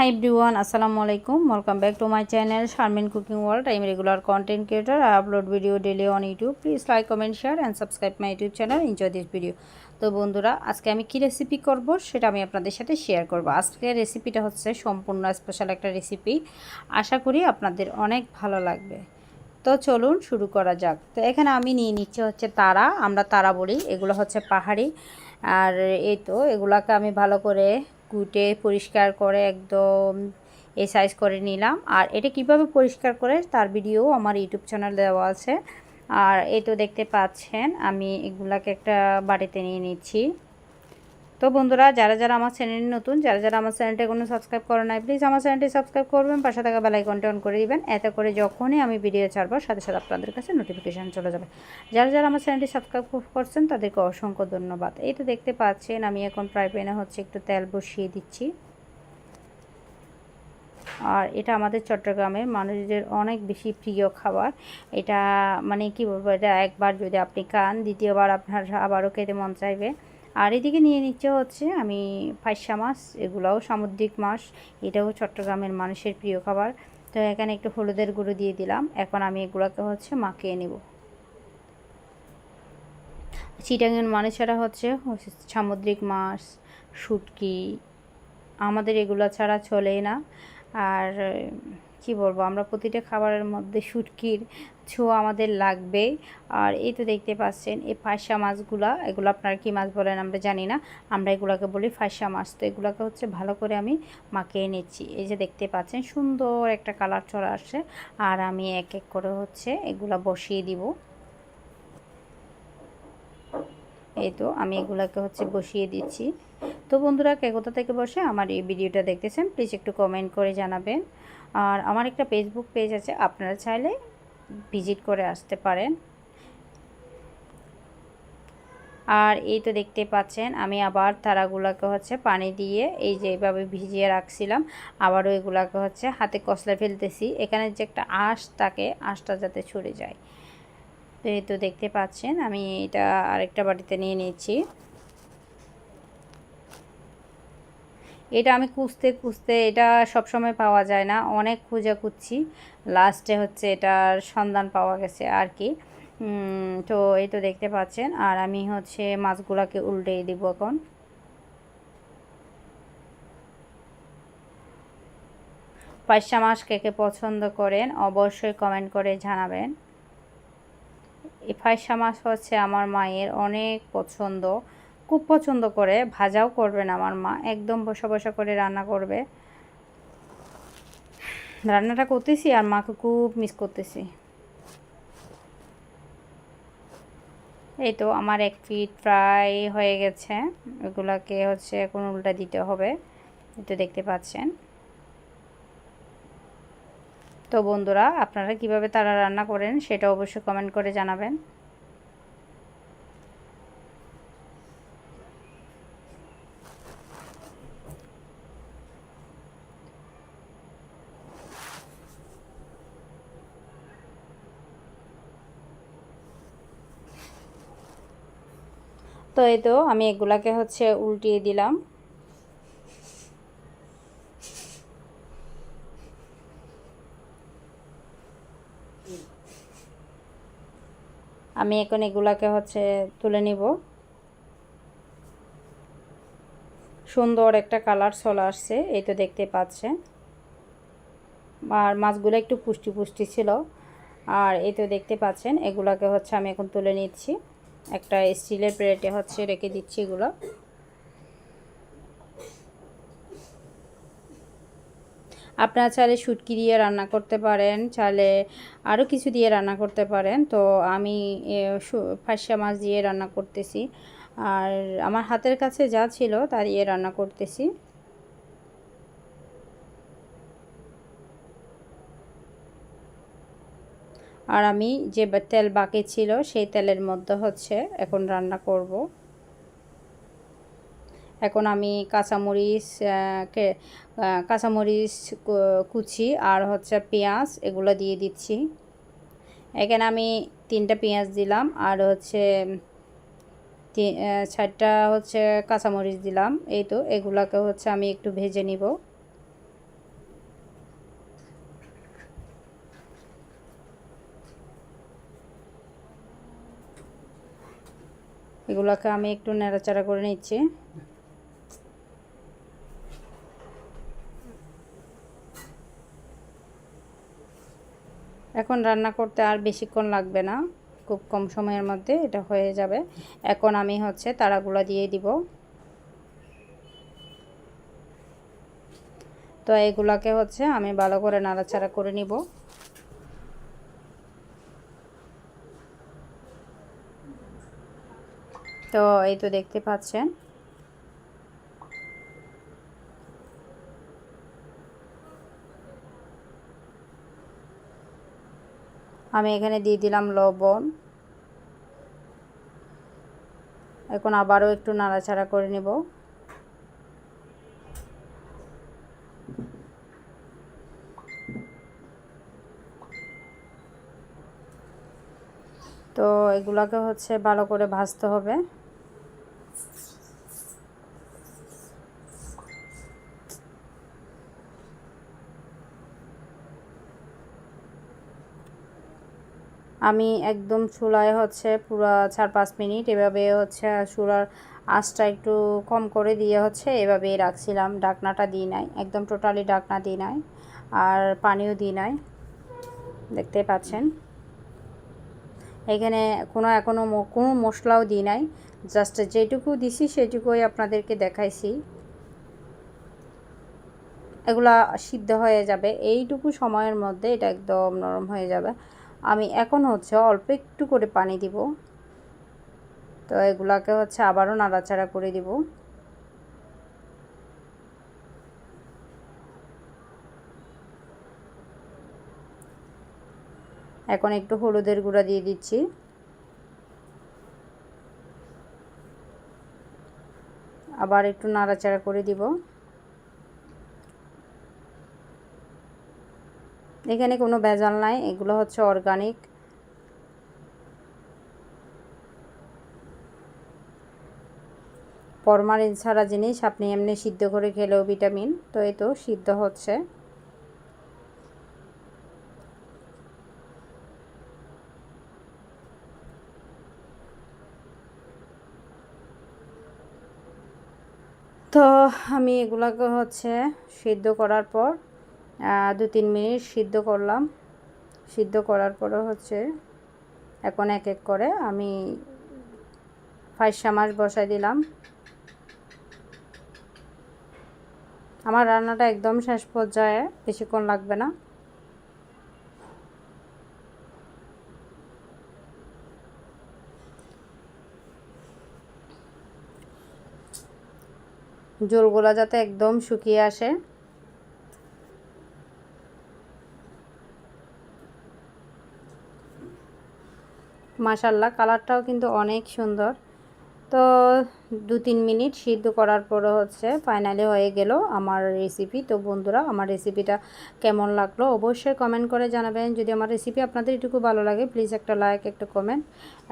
High everyone আসসালামু আলাইকুম welcome back to my channel Sharmin cooking world I am regular content creator I upload video daily on YouTube please like comment share and subscribe my YouTube channel enjoy this video তো বন্ধুরা, আজকে আমি কী recipe করব সেটা আমি আপনাদের সাথে share করব। আজকের রেসিপিটা হচ্ছে সম্পূর্ণ স্পেশাল একটা রেসিপি আশা করি আপনাদের অনেক ভালো লাগবে। তো চলুন শুরু করা যাক। তো এখানে আমি নিয়ে নিচ্ছি হচ্ছে তারা। আমরা তারা বলি, এগুলো হচ্ছে পাহাড়ি। আর এই তো, এগুলাকে আমি ভালো করে কুটে পরিষ্কার করে একদম এই সাইজ করে নিলাম। আর এটা কীভাবে পরিষ্কার করে তার ভিডিও আমার ইউটিউব চ্যানেল দেওয়া আছে। আর এই তো দেখতে পাচ্ছেন, আমি এগুলাকে একটা বাড়িতে নিয়ে নিচ্ছি। তো বন্ধুরা, যারা যারা আমার চ্যানেল নতুন, যারা যারা আমার চ্যানেলটা কোনো সাবস্ক্রাইব করে নাই প্লিজ আমার চ্যানেলটি সাবস্ক্রাইব করবেন, পাশে থাকা বেলাইকনটা অন করে দিবেন, এতে করে যখনই আমি ভিডিও ছাড়বো, সাথে সাথে আপনাদের কাছে নোটিফিকেশান চলে যাবে। যারা যারা আমার চ্যানেলটি সাবস্ক্রাইব করছেন, তাদেরকে অসংখ্য ধন্যবাদ। এই তো দেখতে পাচ্ছেন, আমি এখন প্রায় পেনে হচ্ছে একটু তেল বসিয়ে দিচ্ছি। আর এটা আমাদের চট্টগ্রামের মানুষদের অনেক বেশি প্রিয় খাবার। এটা মানে কি বলব, এটা একবার যদি আপনি খান, দ্বিতীয়বার আপনার আবারও খেতে মন চাইবে। আর এদিকে নিয়ে নিচ্ছে হচ্ছে আমি ফাইসা মাছ, এগুলোও সামুদ্রিক মাছ, এটাও চট্টগ্রামের মানুষের প্রিয় খাবার। তো এখানে একটু হলুদের গুঁড়ো দিয়ে দিলাম, এখন আমি এগুলোকে হচ্ছে মাখিয়ে নেব। চিটাঙের মানুষেরা হচ্ছে সামুদ্রিক মাছ, শুটকি, আমাদের এগুলো ছাড়া চলেই না। আর কি বলব, আমরা প্রতিটা খাবারের মধ্যে শুটকির ছোঁয়া আমাদের লাগবে। আর এই তো দেখতে পাচ্ছেন, এই ফাঁসা মাছগুলা, এগুলো আপনারা কী মাছ বলেন আমরা জানি না। আমরা এগুলোকে বলি ফাঁসা মাছ। তো এগুলোকে হচ্ছে ভালো করে আমি মাখিয়ে নিচ্ছি। এই যে দেখতে পাচ্ছেন, সুন্দর একটা কালার চলে আসছে। আর আমি এক এক করে হচ্ছে এগুলা বসিয়ে দিব। এই তো আমি এগুলাকে হচ্ছে বসিয়ে দিচ্ছি। তো বন্ধুরা কে কোথা থেকে বসে আমার এই ভিডিওটা দেখতেছেন প্লিজ একটু কমেন্ট করে জানাবেন। আর আমার একটা ফেসবুক পেজ আছে, আপনারা চাইলে ভিজিট করে আসতে পারেন। আর এই তো দেখতে পাচ্ছেন, আমি আবার তারাগুলোকে হচ্ছে পানি দিয়ে এই যে এইভাবে ভিজিয়ে রাখছিলাম, আবারও এগুলাকে হচ্ছে হাতে কসলা ফেলতেছি। এখানে যে একটা আঁশ থাকে, আঁশটা যাতে ছড়ে যায়। তো এই তো দেখতে পাচ্ছেন, আমি এটা আরেকটা বাটিতে নিয়ে নিচ্ছি। এটা আমি খুঁজতে খুঁজতে এটা সবসময় পাওয়া যায় না। অনেক খুঁজে খুঁজছি লাস্টে হচ্ছে এটার সন্ধান পাওয়া গেছে আর কি। তো এই তো দেখতে পাচ্ছেন। আর আমি হচ্ছে মাছগুলোকে উল্টে দিব এখন। পাঁচশা মাছ কে কে পছন্দ করেন অবশ্যই কমেন্ট করে জানাবেন। এই ফাইসা মাছ হচ্ছে আমার মায়ের অনেক পছন্দ। খুব পছন্দ করে, ভাজাও করবেন আমার মা, একদম বসা বসা করে রান্না করবে। রান্নাটা করতেছি আর মাকে খুব মিস করতেছি। এই তো আমার এক ফিট প্রায় হয়ে গেছে, এগুলাকে হচ্ছে এখন উল্টা দিতে হবে তো দেখতে পাচ্ছেন। তো বন্ধুরা, আপনারা কীভাবে তারা রান্না করেন সেটা অবশ্যই কমেন্ট করে জানাবেন। তো এই তো, আমি এগুলাকে হচ্ছে উল্টিয়ে দিলাম। আমি এখন এগুলাকে হচ্ছে তুলে নিব। সুন্দর একটা কালার চলে আসছে, এই তো দেখতে পাচ্ছেন। আর মাছগুলো একটু পুষ্টি পুষ্টি ছিল। আর এই তো দেখতে পাচ্ছেন, এগুলাকে হচ্ছে আমি এখন তুলে নিচ্ছি। একটা স্টিলের প্লেটে হচ্ছে রেখে দিচ্ছি এগুলো। আপনারা চাইলে শুটকি দিয়ে রান্না করতে পারেন, চাইলে আরও কিছু দিয়ে রান্না করতে পারেন। তো আমি ফাঁসা মাছ দিয়ে রান্না করতেছি। আর আমার হাতের কাছে যা ছিল তা দিয়ে রান্না করতেছি। আর আমি যে তেল বাকি ছিল সেই তেলের মধ্যে হচ্ছে এখন রান্না করব। এখন আমি কাঁচামরিচ কে কাঁচামরিচ কুচি আর হচ্ছে পেঁয়াজ এগুলো দিয়ে দিচ্ছি। এখানে আমি তিনটা পেঁয়াজ দিলাম আর হচ্ছে চারটা হচ্ছে কাঁচামরিচ দিলাম। এই তো এগুলাকে হচ্ছে আমি একটু ভেজে নিব। এগুলোকে আমি একটু নেড়াচাড়া করে নিচ্ছি। এখন রান্না করতে আর বেশিক্ষণ লাগবে না, খুব কম সময়ের মধ্যে এটা হয়ে যাবে। এখন আমি হচ্ছে তারাগুলো দিয়ে দিব। তো এগুলাকে হচ্ছে আমি ভালো করে নাড়াচাড়া করে নিব। তো এই তো দেখতে পাচ্ছেন। আমি এখানে দিয়ে দিলাম লবণ। এখন আবারও একটু নাড়াচাড়া করে নেব। তো এগুলাকে হচ্ছে ভালো করে ভাজতে হবে। আমি একদম চুলায় হচ্ছে পুরো চার পাঁচ মিনিট এভাবে হচ্ছে চুলার আঁচটা একটু কম করে দিয়ে হচ্ছে এভাবেই রাখছিলাম। ডাকনাটা দিই নাই, একদম টোটালি ডাকনা দিই নাই আর পানিও দিই নাই। দেখতে পাচ্ছেন? এখানে কোনো এখনও কোনো মশলাও দিই নাই। জাস্ট যেটুকু দিছি সেটুকুই আপনাদেরকে দেখাইছি। এগুলা সিদ্ধ হয়ে যাবে। এইটুকু সময়ের মধ্যে এটা একদম নরম হয়ে যাবে। আমি এখন হচ্ছে অল্প একটু করে পানি দিব। তো এগুলাকে হচ্ছে আবারও নাড়াচাড়া করে দিব। এখন একটু হলুদের গুঁড়া দিয়ে দিচ্ছি। আবার একটু নাড়াচাড়া করে দিব। এখানে কোনো ভেজাল নাই, এগুলো হচ্ছে অর্গানিক ফরমালিন ছাড়া জিনিস আপনি এমনি সিদ্ধ করে খেলেও ভিটামিন তো এই তো সিদ্ধ হচ্ছে। তো আমি এগুলোকে হচ্ছে সিদ্ধ করার পর দু তিন মিনিট সিদ্ধ করলাম। সিদ্ধ করার পরে হচ্ছে এখন এক এক করে আমি ফাইসা মাছ বসাই দিলাম। আমার রান্নাটা একদম শেষ পর্যায়ে, বেশিক্ষণ লাগবে না। জলগুলা যাতে একদম শুকিয়ে আসে। মাশাল্লাহ কালারটাও কিন্তু অনেক সুন্দর। তো দু তিন মিনিট সিদ্ধ করার পরে হচ্ছে ফাইনালি হয়ে গেল আমার রেসিপি তো বন্ধুরা, আমার রেসিপিটা কেমন লাগল অবশ্যই কমেন্ট করে জানাবেন। যদি আমার রেসিপি আপনাদের এটুকু ভালো লাগে প্লিজ একটা লাইক একটা কমেন্ট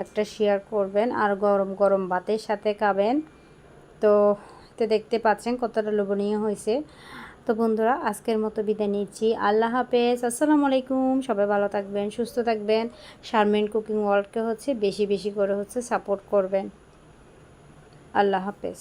একটা শেয়ার করবেন। আর গরম গরম ভাতের সাথে খাবেন। তো তো দেখতে পাচ্ছেন কতটা লোভনীয় হয়েছে। তো বন্ধুরা, আজকের মতো বিদায় নিচ্ছি। আল্লাহ হাফেজ। আসসালামু আলাইকুম। সবাই ভালো থাকবেন, সুস্থ থাকবেন। শারমেন কুকিং ওয়ার্ল্ডকে হচ্ছে বেশি বেশি করে হচ্ছে সাপোর্ট করবেন। আল্লাহ হাফেজ।